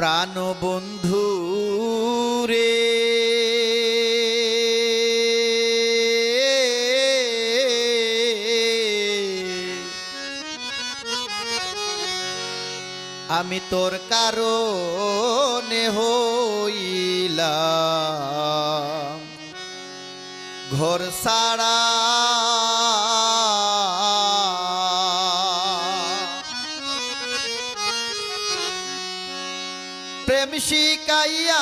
প্রাণবন্ধু রে। আমি তোর কারণে হইলাম। ঘর সারা প্রেম শিকাইয়া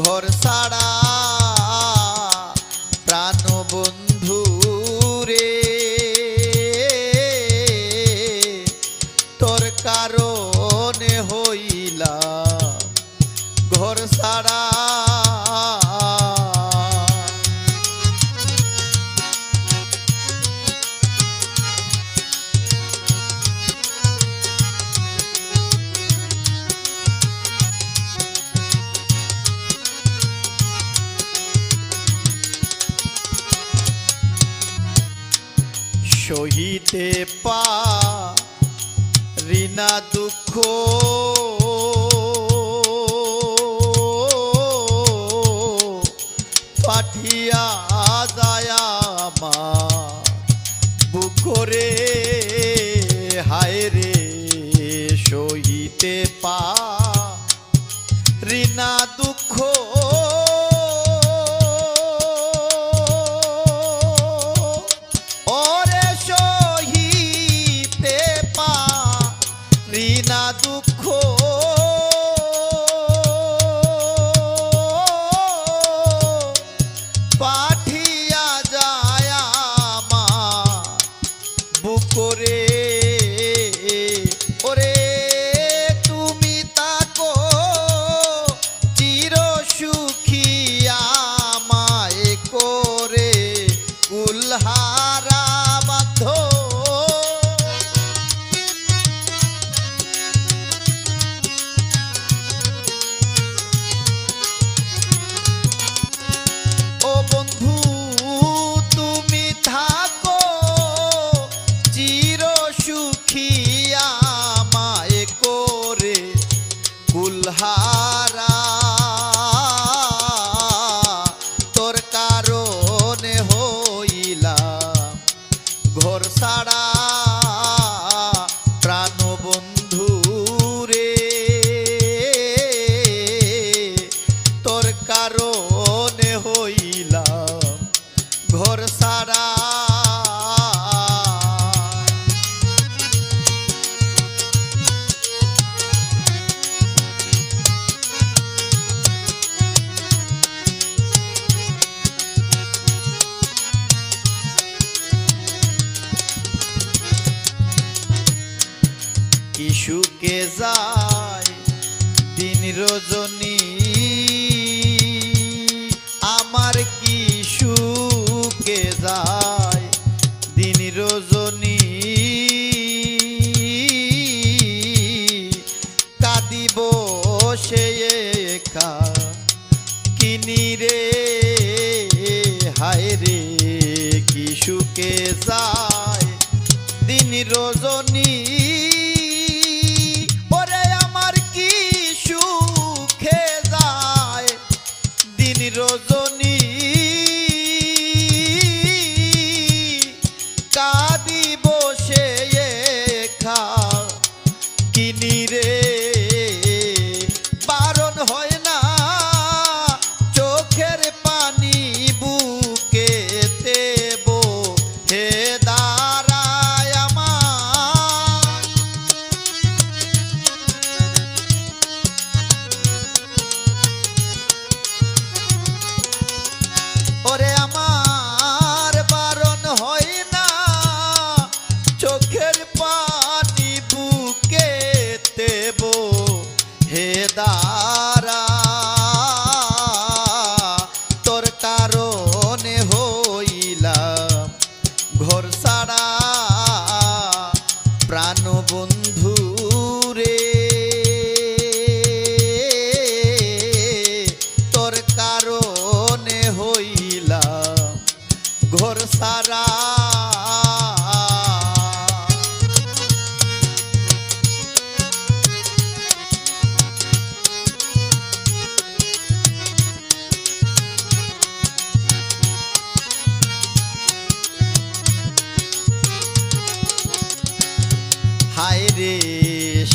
ঘর সারা প্রাণ বন্ধু রে তোর কারণে হইলা ঘর সারা। সহিতে পা রিনা দুঃখ। পাঠিয়া যায় আমার বুকরে হায় রে সহিতে পা রিনা দুঃখ। কিশুকে যায় দিন রজনী। আমার কিশুকে যায় দিন রজনী। কাঁদিব সে একা। কিনি রে হায় রে কিশুকে যায় দিন রজনী।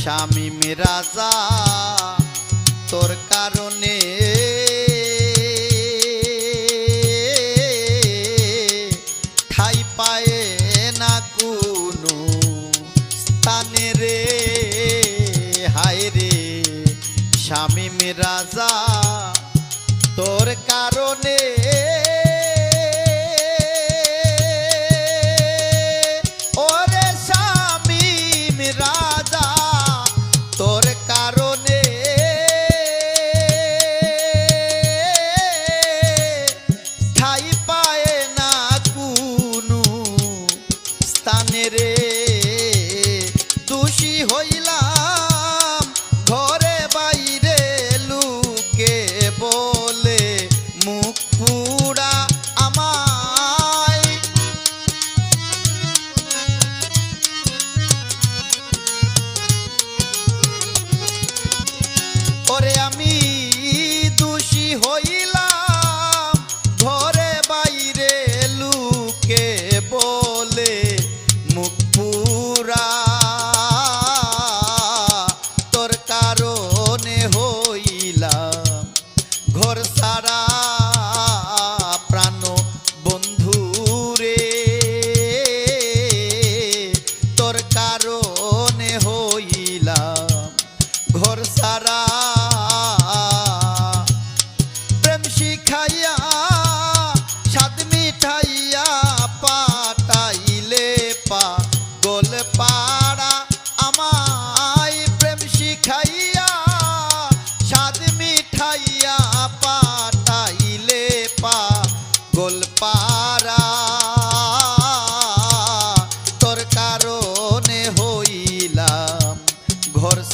স্বামী মিরাজা, তোর কারণে ঠাই পায়ে না কোনো স্থানে রে। হায় রে স্বামী মিরাজা, তোর কারণে तुशी 啦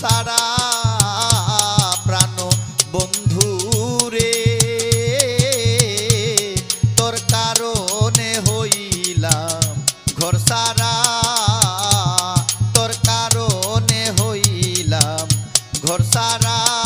সারা প্রাণ বন্ধু রে। তোর কারণে হইলাম ঘর সারা। তোর কারণে হইলাম ঘর সারা।